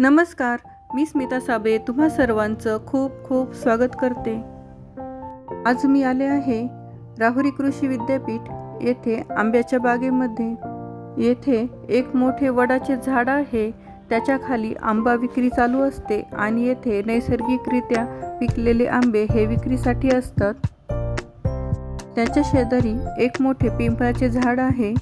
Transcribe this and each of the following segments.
नमस्कार मी स्मिता साबे तुम्हा सर्वांचं खूप खूप स्वागत करते. आज मी आले आहे राहुरी कृषी विद्यापीठ येथे आंब्याच्या बागेमध्ये. येथे एक मोठे वडाचे झाड आहे त्याच्याखाली आंबा विक्री चालू असते आणि येथे नैसर्गिकरित्या पिकलेले आंबे हे विक्रीसाठी असतात. त्याच्या शेजारी एक मोठे पिंपळाचे झाड आहे.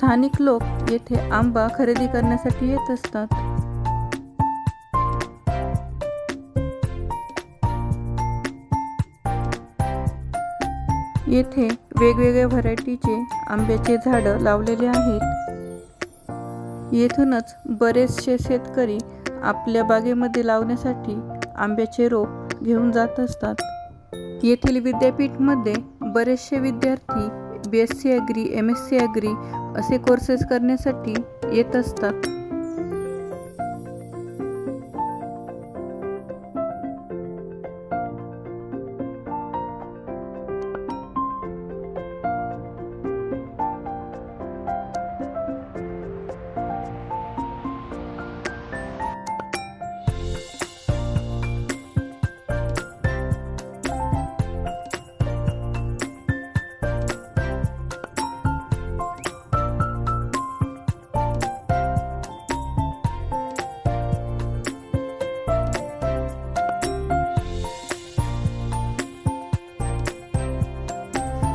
स्थानिक लोक येथे आंबा खरेदी करण्यासाठी येत असतात. येथे वेगवेगळ्या व्हरायटीचे आंब्याचे झाडं लावलेले आहेत. येथूनच बरेचसे शेतकरी आपल्या बागेमध्ये लावण्यासाठी आंब्याचे रोप घेऊन जात असतात. येथील विद्यापीठमध्ये बरेचसे विद्यार्थी B S C agri M S C agri असे कोर्सेस करण्यासाठी येत असतात.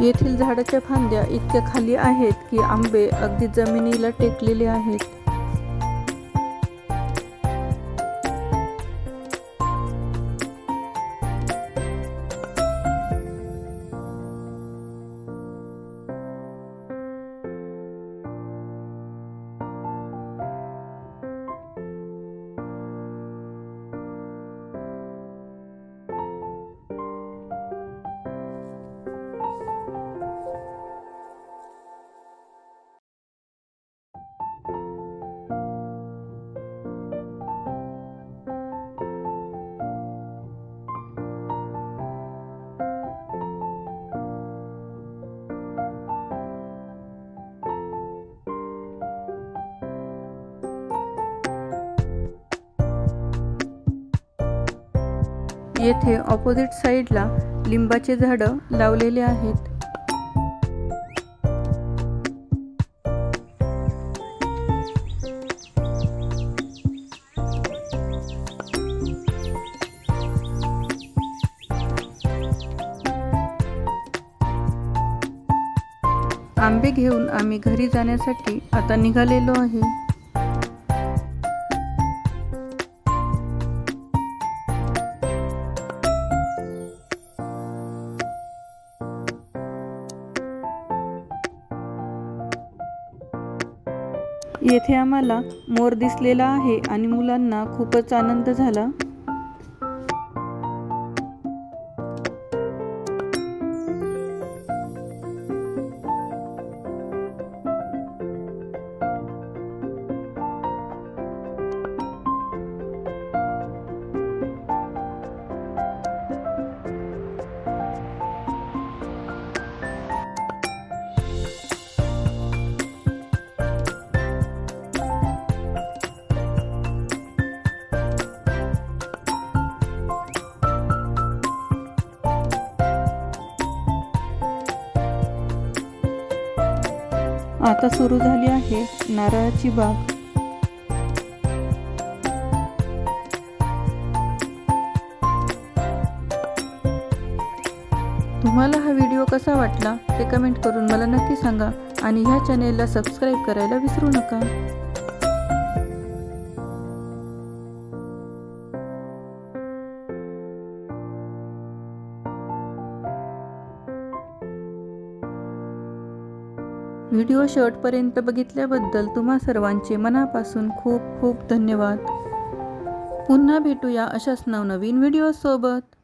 येथील झाडाच्या फांद्या इतक्या खाली आहेत की आंबे अगदी जमिनीला टेकलेले आहेत. येथे ऑपोजिट साईडला लिंबाचे झाडं लावलेले आहेत. आंबे घेऊन आम्ही घरी जाण्यासाठी आता निघालेलो आहे. येथे आम्हाला मोर दिसलेला आहे आणि मुलांना खूपच आनंद झाला. आता सुरू झाली आहे नारळाची बाग. तुम्हाला हा व्हिडिओ कसा वाटला ते कमेंट करून मला नक्की सांगा आणि ह्या चॅनेलला सबस्क्राईब करायला विसरू नका. व्हिडिओ शेवटपर्यंत बघितल्याबद्दल तुम्हा सर्वांचे मनापासून खूप खूप धन्यवाद. पुन्हा भेटूया अशाच नवनवीन व्हिडिओसोबत.